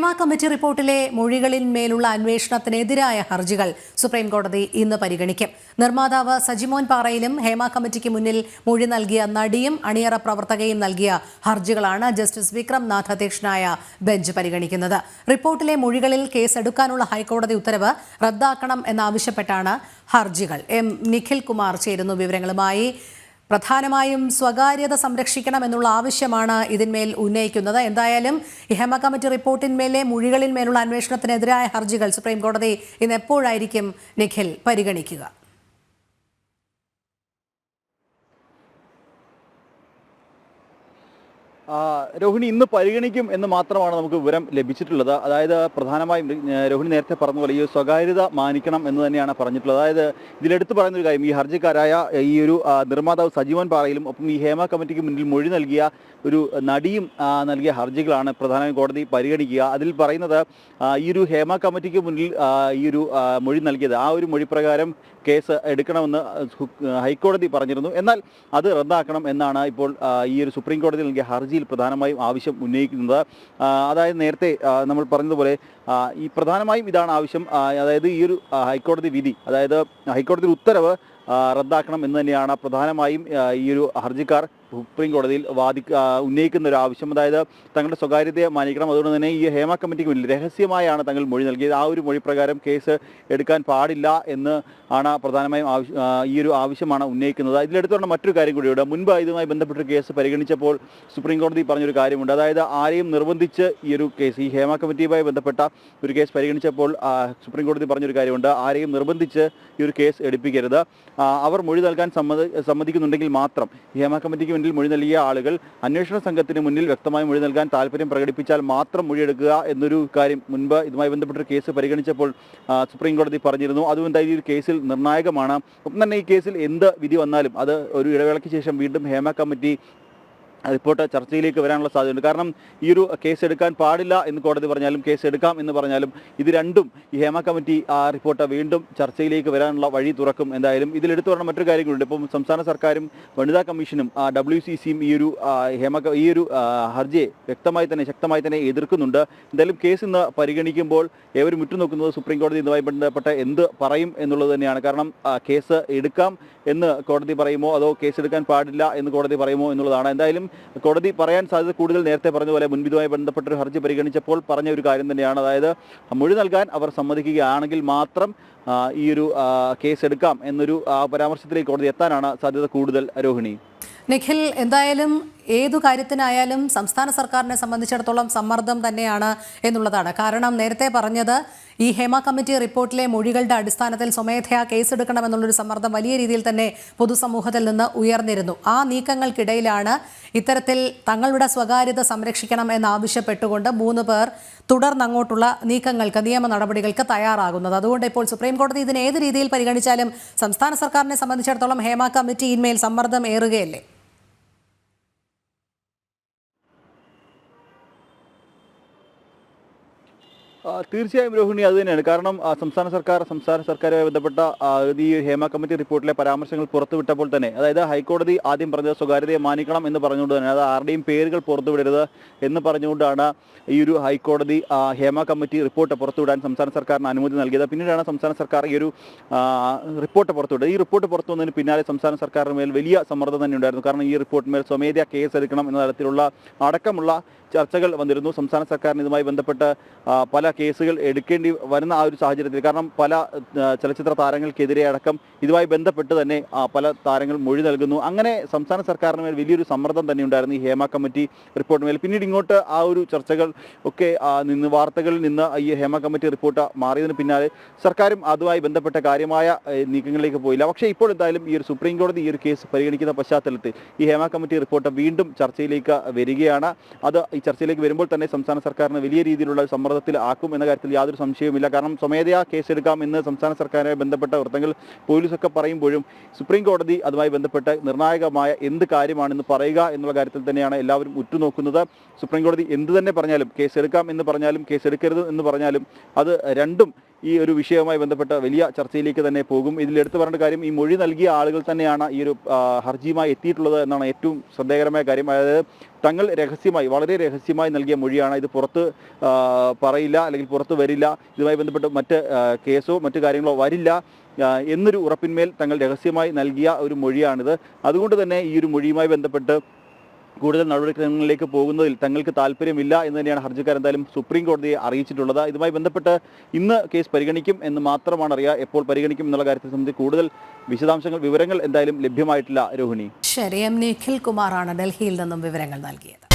Hema committee റിപ്പോർട്ടിലെ മൊഴികളിന്മേലുള്ള അന്വേഷണത്തിനെതിരായ ഹർജികൾ സുപ്രീംകോടതി ഇന്ന് പരിഗണിക്കും. നിർമ്മാതാവ് സജിമോൻ പാറയിലും ഹേമ കമ്മിറ്റിക്ക് മുന്നിൽ മൊഴി നൽകിയ നടിയും അണിയറ പ്രവർത്തകയും നൽകിയ ഹർജികളാണ് ജസ്റ്റിസ് വിക്രം നാഥ് അധ്യക്ഷനായ ബെഞ്ച് പരിഗണിക്കുന്നത്. റിപ്പോർട്ടിലെ മൊഴികളിൽ കേസെടുക്കാനുള്ള ഹൈക്കോടതി ഉത്തരവ് റദ്ദാക്കണം എന്നാവശ്യപ്പെട്ടാണ് ഹർജികൾ. എം. നിഖിൽ കുമാർ ചേരുന്നു വിവരങ്ങളുമായി. പ്രധാനമായും സ്വകാര്യത സംരക്ഷിക്കണം എന്നുള്ള ആവശ്യമാണ് ഇതിന്മേൽ ഉന്നയിക്കുന്നത്. എന്തായാലും ഹേമ കമ്മിറ്റി റിപ്പോർട്ടിന്മേലെ മൊഴികളിന്മേലുള്ള അന്വേഷണത്തിനെതിരായ ഹർജികൾ സുപ്രീം കോടതി ഇന്ന് എപ്പോഴായിരിക്കും നിഖിൽ പരിഗണിക്കുക? രോഹിണി ഇന്ന് പരിഗണിക്കും എന്ന് മാത്രമാണ് നമുക്ക് വിവരം ലഭിച്ചിട്ടുള്ളത്. അതായത് പ്രധാനമായും രോഹിണി നേരത്തെ പറഞ്ഞ പോലെ ഈ സ്വകാര്യത മാനിക്കണം എന്ന് തന്നെയാണ് പറഞ്ഞിട്ടുള്ളത്. അതായത് ഇതിലെടുത്ത് പറയുന്ന ഒരു കാര്യം ഈ ഹർജിക്കാരായ ഈ ഒരു നിർമ്മാതാവ് സജീവൻ പാറയിലും ഒപ്പം ഈ ഹേമ കമ്മിറ്റിക്ക് മുന്നിൽ മൊഴി നൽകിയ ഒരു നടിയും നൽകിയ ഹർജികളാണ് പ്രധാനമായും കോടതി പരിഗണിക്കുക. അതിൽ പറയുന്നത് ഈ ഒരു ഹേമ കമ്മിറ്റിക്ക് മുന്നിൽ ഈ ഒരു മൊഴി നൽകിയത് ആ ഒരു മൊഴി പ്രകാരം കേസ് എടുക്കണമെന്ന് ഹൈക്കോടതി പറഞ്ഞിരുന്നു. എന്നാൽ അത് റദ്ദാക്കണം എന്നാണ് ഇപ്പോൾ ഈ ഒരു സുപ്രീം കോടതി നൽകിയ ഹർജിയിൽ പ്രധാനമായും ആവശ്യം ഉന്നയിക്കുന്നത്. അതായത് നേരത്തെ നമ്മൾ പറഞ്ഞതുപോലെ ഈ പ്രധാനമായും ഇതാണ് ആവശ്യം. അതായത് ഈ ഒരു ഹൈക്കോടതി വിധി അതായത് ഹൈക്കോടതിയുടെ ഉത്തരവ് റദ്ദാക്കണം എന്ന് തന്നെയാണ് പ്രധാനമായും ഈ ഒരു ഹർജിക്കാർ സുപ്രീം കോടതിയിൽ വാദി ഉന്നയിക്കുന്ന ഒരു ആവശ്യം. അതായത് തങ്ങളുടെ സ്വകാര്യതയെ മാനിക്കണം. അതുകൊണ്ട് തന്നെ ഈ ഹേമ കമ്മിറ്റിക്ക് മുന്നിൽ രഹസ്യമായാണ് തങ്ങൾ മൊഴി നൽകിയത്. ആ ഒരു മൊഴി പ്രകാരം കേസ് എടുക്കാൻ പാടില്ല എന്ന് ആണ് പ്രധാനമായും ഈ ഒരു ആവശ്യമാണ് ഉന്നയിക്കുന്നത്. ഇതിലെടുത്ത് പറഞ്ഞ മറ്റൊരു കാര്യം കൂടിയുണ്ട് മുൻപ് ഇതുമായി ബന്ധപ്പെട്ട കേസ് പരിഗണിച്ചപ്പോൾ സുപ്രീം കോടതി പറഞ്ഞൊരു കാര്യമുണ്ട്. അതായത് ആരെയും നിർബന്ധിച്ച് ഈ ഒരു കേസ് ഈ ഹേമ കമ്മിറ്റിയുമായി ബന്ധപ്പെട്ട ഒരു കേസ് പരിഗണിച്ചപ്പോൾ സുപ്രീം കോടതി പറഞ്ഞൊരു കാര്യമുണ്ട്. ആരെയും നിർബന്ധിച്ച് ഈ ഒരു കേസ് എടുപ്പിക്കരുത്. അവർ മൊഴി നൽകാൻ സമ്മതി സമ്മതിക്കുന്നുണ്ടെങ്കിൽ മാത്രം ഹേമ കമ്മിറ്റിക്ക് മുന്നിൽ മൊഴി നൽകിയ ആളുകൾ അന്വേഷണ സംഘത്തിന് മുന്നിൽ വ്യക്തമായി മൊഴി നൽകാൻ താല്പര്യം പ്രകടിപ്പിച്ചാൽ മാത്രം മൊഴിയെടുക്കുക എന്നൊരു കാര്യം മുൻപ് ഇതുമായി ബന്ധപ്പെട്ട കേസ് പരിഗണിച്ചപ്പോൾ സുപ്രീം കോടതി പറഞ്ഞിരുന്നു. അതും എന്തായാലും ഈ കേസിൽ നിർണായകമാണ്. ഒപ്പം തന്നെ ഈ കേസിൽ എന്ത് വിധി വന്നാലും അത് ഒരു ഇടവേളയ്ക്ക് ശേഷം വീണ്ടും ഹേമ കമ്മിറ്റി റിപ്പോർട്ട് ചർച്ചയിലേക്ക് വരാനുള്ള സാധ്യതയുണ്ട്. കാരണം ഈ ഒരു കേസ് എടുക്കാൻ പാടില്ല എന്ന് കോടതി പറഞ്ഞാലും കേസ് എടുക്കാം എന്ന് പറഞ്ഞാലും ഇത് രണ്ടും ഈ ഹേമ കമ്മിറ്റി ആ റിപ്പോർട്ട് വീണ്ടും ചർച്ചയിലേക്ക് വരാനുള്ള വഴി തുറക്കും എന്തായാലും. ഇതിലെടുത്തു പറഞ്ഞ മറ്റൊരു കാര്യങ്ങളുണ്ട്. ഇപ്പം സംസ്ഥാന സർക്കാരും വനിതാ കമ്മീഷനും ഡബ്ല്യു സി സിയും ഈ ഒരു ഹേമ ഈ ഒരു ഹർജിയെ വ്യക്തമായി തന്നെ ശക്തമായി തന്നെ എതിർക്കുന്നുണ്ട്. എന്തായാലും കേസ് ഇന്ന് പരിഗണിക്കുമ്പോൾ ഏവരും ഉറ്റുനോക്കുന്നത് സുപ്രീം കോടതി ഇതുമായി ബന്ധപ്പെട്ട എന്ത് പറയും എന്നുള്ളത് തന്നെയാണ്. കാരണം കേസ് എടുക്കാം എന്ന് കോടതി പറയുമോ അതോ കേസ് എടുക്കാൻ പാടില്ല എന്ന് കോടതി പറയുമോ എന്നുള്ളതാണ്. എന്തായാലും കോടതി പറയാൻ സാധ്യത കൂടുതൽ നേരത്തെ പറഞ്ഞ പോലെ മുൻപിതുമായി ബന്ധപ്പെട്ട ഒരു ഹർജി പരിഗണിച്ചപ്പോൾ പറഞ്ഞ ഒരു കാര്യം തന്നെയാണ്. അതായത് മൊഴി നൽകാൻ അവർ സമ്മതിക്കുകയാണെങ്കിൽ മാത്രം ഈ ഒരു കേസ് എടുക്കാം എന്നൊരു പരാമർശത്തിലേക്ക് കോടതി എത്താനാണ് സാധ്യത കൂടുതൽ. രോഹിണി. നിഖിൽ എന്തായാലും ഏതു കാര്യത്തിനായാലും സംസ്ഥാന സർക്കാരിനെ സംബന്ധിച്ചിടത്തോളം സമ്മർദ്ദം തന്നെയാണ് എന്നുള്ളതാണ്. കാരണം നേരത്തെ പറഞ്ഞത് ഈ ഹേമ കമ്മിറ്റി റിപ്പോർട്ടിലെ മൊഴികളുടെ അടിസ്ഥാനത്തിൽ സ്വമേധയാ കേസെടുക്കണമെന്നുള്ളൊരു സമ്മർദ്ദം വലിയ രീതിയിൽ തന്നെ പൊതുസമൂഹത്തിൽ നിന്ന് ഉയർന്നിരുന്നു. ആ നീക്കങ്ങൾക്കിടയിലാണ് ഇത്തരത്തിൽ തങ്ങളുടെ സ്വകാര്യത സംരക്ഷിക്കണം എന്നാവശ്യപ്പെട്ടുകൊണ്ട് മൂന്ന് പേർ തുടർന്നങ്ങോട്ടുള്ള നീക്കങ്ങൾക്ക് നിയമ നടപടികൾക്ക് തയ്യാറാകുന്നത്. അതുകൊണ്ട് ഇപ്പോൾ സുപ്രീം കോടതി ഇതിനെ രീതിയിൽ പരിഗണിച്ചാലും സംസ്ഥാന സർക്കാരിനെ സംബന്ധിച്ചിടത്തോളം ഹേമ കമ്മിറ്റി ഇന്മേൽ സമ്മർദ്ദം ഏറുകയല്ലേ ആ, തീർച്ചയായും രോഹിണി അത് തന്നെയാണ്. കാരണം സംസ്ഥാന സർക്കാർ സംസ്ഥാന സർക്കാരുമായി ബന്ധപ്പെട്ട ഈ ഹേമ കമ്മിറ്റി റിപ്പോർട്ടിലെ പരാമർശങ്ങൾ പുറത്തുവിട്ടപ്പോൾ തന്നെ അതായത് ഹൈക്കോടതി ആദ്യം പറഞ്ഞത് സ്വകാര്യതയെ മാനിക്കണം എന്ന് പറഞ്ഞുകൊണ്ട് തന്നെ അത് ആരുടെയും പേരുകൾ പുറത്തുവിടരുത് എന്ന് പറഞ്ഞുകൊണ്ടാണ് ഈ ഒരു ഹൈക്കോടതി ഹേമ കമ്മിറ്റി റിപ്പോർട്ട് പുറത്തുവിടാൻ സംസ്ഥാന സർക്കാരിന് അനുമതി നൽകിയത്. പിന്നീടാണ് സംസ്ഥാന സർക്കാർ ഈ ഒരു റിപ്പോർട്ട് പുറത്തുവിട്ടത്. ഈ റിപ്പോർട്ട് പുറത്തു വന്നതിന് പിന്നാലെ സംസ്ഥാന സർക്കാരിന് മേൽ വലിയ സമ്മർദ്ദം തന്നെ ഉണ്ടായിരുന്നു. കാരണം ഈ റിപ്പോർട്ടിന്മേൽ സ്വമേധയാ കേസ് എടുക്കണം എന്ന തരത്തിലുള്ള അടക്കമുള്ള ചർച്ചകൾ വന്നിരുന്നു. സംസ്ഥാന സർക്കാരിന് ഇതുമായി ബന്ധപ്പെട്ട് പല കേസുകൾ എടുക്കേണ്ടി വരുന്ന ആ ഒരു സാഹചര്യത്തിൽ. കാരണം പല ചലച്ചിത്ര താരങ്ങൾക്കെതിരെ അടക്കം ഇതുമായി ബന്ധപ്പെട്ട് തന്നെ പല താരങ്ങൾ മൊഴി നൽകുന്നു. അങ്ങനെ സംസ്ഥാന സർക്കാരിന് മേൽ വലിയൊരു സമ്മർദ്ദം തന്നെ ഉണ്ടായിരുന്നു ഈ ഹേമ കമ്മിറ്റി റിപ്പോർട്ട് മേൽ. പിന്നീട് ഇങ്ങോട്ട് ആ ഒരു ചർച്ചകൾ ഒക്കെ നിന്ന് വാർത്തകളിൽ നിന്ന് ഈ ഹേമ കമ്മിറ്റി റിപ്പോർട്ട് മാറിയതിന് പിന്നാലെ സർക്കാരും അതുമായി ബന്ധപ്പെട്ട കാര്യമായ നീക്കങ്ങളിലേക്ക് പോയില്ല. പക്ഷേ ഇപ്പോൾ എന്തായാലും ഈ ഒരു സുപ്രീം കോടതി ഈ ഒരു കേസ് പരിഗണിക്കുന്ന പശ്ചാത്തലത്തിൽ ഈ ഹേമ കമ്മിറ്റി റിപ്പോർട്ട് വീണ്ടും ചർച്ചയിലേക്ക് വരികയാണ്. അത് ഈ ചർച്ചയിലേക്ക് വരുമ്പോൾ തന്നെ സംസ്ഥാന സർക്കാരിന് വലിയ രീതിയിലുള്ള സമ്മർദ്ദത്തിൽ ആക്കും എന്ന കാര്യത്തിൽ യാതൊരു സംശയവുമില്ല. കാരണം സ്വമേധയാ കേസെടുക്കാം എന്ന് സംസ്ഥാന സർക്കാരുമായി ബന്ധപ്പെട്ട വൃത്തങ്ങൾ പോലീസൊക്കെ പറയുമ്പോഴും സുപ്രീം കോടതി അതുമായി ബന്ധപ്പെട്ട് നിർണായകമായ എന്ത് കാര്യമാണെന്ന് പറയുക എന്നുള്ള കാര്യത്തിൽ തന്നെയാണ് എല്ലാവരും ഉറ്റുനോക്കുന്നത്. സുപ്രീം കോടതി എന്ത് തന്നെ പറഞ്ഞാലും കേസ് എടുക്കാം എന്ന് പറഞ്ഞാലും കേസ് എടുക്കരുത് എന്ന് പറഞ്ഞാലും അത് രണ്ടും ഈ ഒരു വിഷയവുമായി ബന്ധപ്പെട്ട വലിയ ചർച്ചയിലേക്ക് തന്നെ പോകും. ഇതിൽ എടുത്തു പറയേണ്ട കാര്യം ഈ മൊഴി നൽകിയ ആളുകൾ തന്നെയാണ് ഈ ഒരു ഹർജിയുമായി എത്തിയിട്ടുള്ളത് എന്നാണ് ഏറ്റവും ശ്രദ്ധേയകരമായ കാര്യം. അതായത് തങ്ങൾ രഹസ്യമായി വളരെ രഹസ്യമായി നൽകിയ മൊഴിയാണ്. ഇത് പുറത്ത് പറയില്ല അല്ലെങ്കിൽ പുറത്ത് വരില്ല. ഇതുമായി ബന്ധപ്പെട്ട് മറ്റ് കേസോ മറ്റു കാര്യങ്ങളോ വരില്ല. എന്നൊരു ഉറപ്പിന്മേൽ തങ്ങൾ രഹസ്യമായി നൽകിയ ഒരു മൊഴിയാണിത്. അതുകൊണ്ട് തന്നെ ഈ ഒരു മൊഴിയുമായി ബന്ധപ്പെട്ട് കൂടുതൽ നടപടിക്രമങ്ങളിലേക്ക് പോകുന്നതിൽ തങ്ങൾക്ക് താല്പര്യമില്ല എന്ന് തന്നെയാണ് ഹർജിക്കാർ എന്തായാലും സുപ്രീം കോടതിയെ അറിയിച്ചിട്ടുള്ളത്. ഇതുമായി ബന്ധപ്പെട്ട് ഇന്ന് കേസ് പരിഗണിക്കും എന്ന് മാത്രമാണ് അറിയുക. എപ്പോൾ പരിഗണിക്കും എന്നുള്ള കാര്യത്തെ സംബന്ധിച്ച് കൂടുതൽ വിശദാംശങ്ങൾ വിവരങ്ങൾ എന്തായാലും ലഭ്യമായിട്ടില്ല. രോഹിണി. ശരി എം നിഖിൽ കുമാറാണ് ഡൽഹിയിൽ നിന്നും വിവരങ്ങൾ നൽകിയത്.